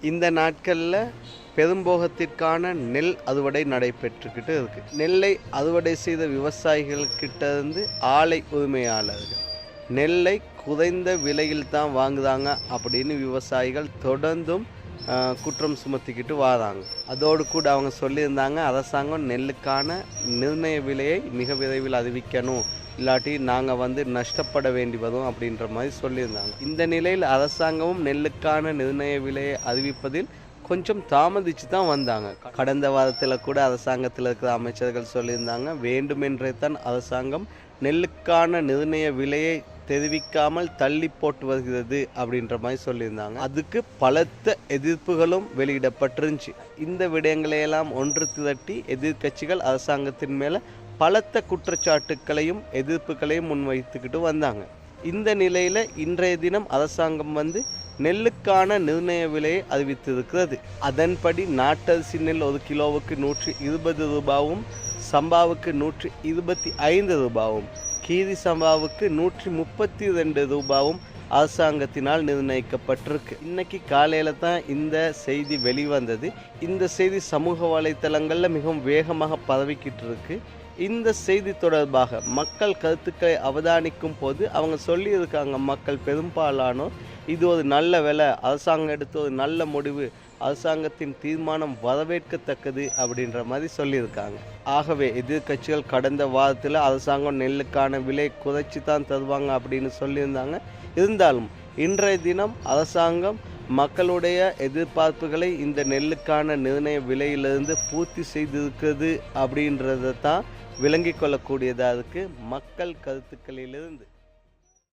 இந்த நாட்களில் பெரும்போகத்திற்கான நெல் அறுவடை நடைபெற்றுக்கிட்டு இருக்கு. நெல்லை அறுவடை செய்த விவசாயிகள்கிட்ட இருந்து ஆலை உரிமையாளர்கள் நெல்லை குறைந்த விலையில் தான் வாங்குதாங்க அப்படின்னு விவசாயிகள் தொடர்ந்தும் குற்றம் சுமத்திக்கிட்டு வாராங்க. அதோடு கூட அவங்க சொல்லியிருந்தாங்க அரசாங்கம் நெல்லுக்கான நிர்ணய விலையை மிக விரைவில் அறிவிக்கணும். இல்லாட்டி நாங்கள் வந்து நஷ்டப்பட வேண்டி வரும் அப்படின்ற மாதிரி சொல்லியிருந்தாங்க. இந்த நிலையில் அரசாங்கமும் நெல்லுக்கான நிர்ணய விலையை அறிவிப்பதில் கொஞ்சம் தாமதித்து தான் வந்தாங்க. கடந்த வாரத்தில் கூட அரசாங்கத்தில் இருக்கிற அமைச்சர்கள் சொல்லியிருந்தாங்க வேண்டுமென்றே தான் அரசாங்கம் நெல்லுக்கான நிர்ணய விலையை தெரிவிக்காமல் தள்ளி போட்டு வருகிறது அப்படின்ற மாதிரி சொல்லியிருந்தாங்க. அதுக்கு பலத்த எதிர்ப்புகளும் வெளியிடப்பட்டிருந்துச்சு. இந்த விடயங்களையெல்லாம் ஒன்று திரட்டி எதிர்க்கட்சிகள் அரசாங்கத்தின் மேலே பலத்த குற்றச்சாட்டுக்களையும் எதிர்ப்புகளையும் முன்வைத்துக்கிட்டு வந்தாங்க. இந்த நிலையில் இன்றைய தினம் அரசாங்கம் வந்து நெல்லுக்கான நிர்ணய விலையை அறிவித்திருக்கிறது. அதன்படி நாட்டரிசி நெல் ஒரு கிலோவுக்கு நூற்றி இருபது ரூபாவும் சம்பாவுக்கு நூற்றி இருபத்தி ஐந்து ரூபாவும் கீரி சம்பாவுக்கு நூற்றி முப்பத்தி ரெண்டு ரூபாவும் அரசாங்கத்தினால் நிர்ணயிக்கப்பட்டிருக்கு. இன்னைக்கு காலையில தான் இந்த செய்தி வெளிவந்தது. இந்த செய்தி சமூக வலைத்தளங்களில் மிகவும் வேகமாக பரவிக்கிட்டு இருக்கு. இந்த செய்தி தொடர்பாக மக்கள் கருத்துக்களை அவதானிக்கும் போது அவங்க சொல்லியிருக்காங்க மக்கள் பெரும்பாலானோர் இது ஒரு நல்ல வேலை. அரசாங்கம் எடுத்த ஒரு நல்ல முடிவு. அரசாங்கத்தின் தீர்மானம் வரவேற்கத்தக்கது அப்படின்ற மாதிரி சொல்லியிருக்காங்க. ஆகவே எதிர்க்கட்சிகள் கடந்த வாரத்தில் அரசாங்கம் நெல்லுக்கான விலை குறைச்சி தான் தருவாங்க அப்படின்னு சொல்லியிருந்தாங்க. இருந்தாலும் இன்றைய தினம் அரசாங்கம் மக்களுடைய எதிர்பார்ப்புகளை இந்த நெல்லுக்கான நிர்ணய விலையிலிருந்து பூர்த்தி செய்திருக்கிறது அப்படின்றத தான் விளங்கிக் கொள்ளக்கூடியதாக இருக்குது மக்கள் கருத்துக்களிலிருந்து.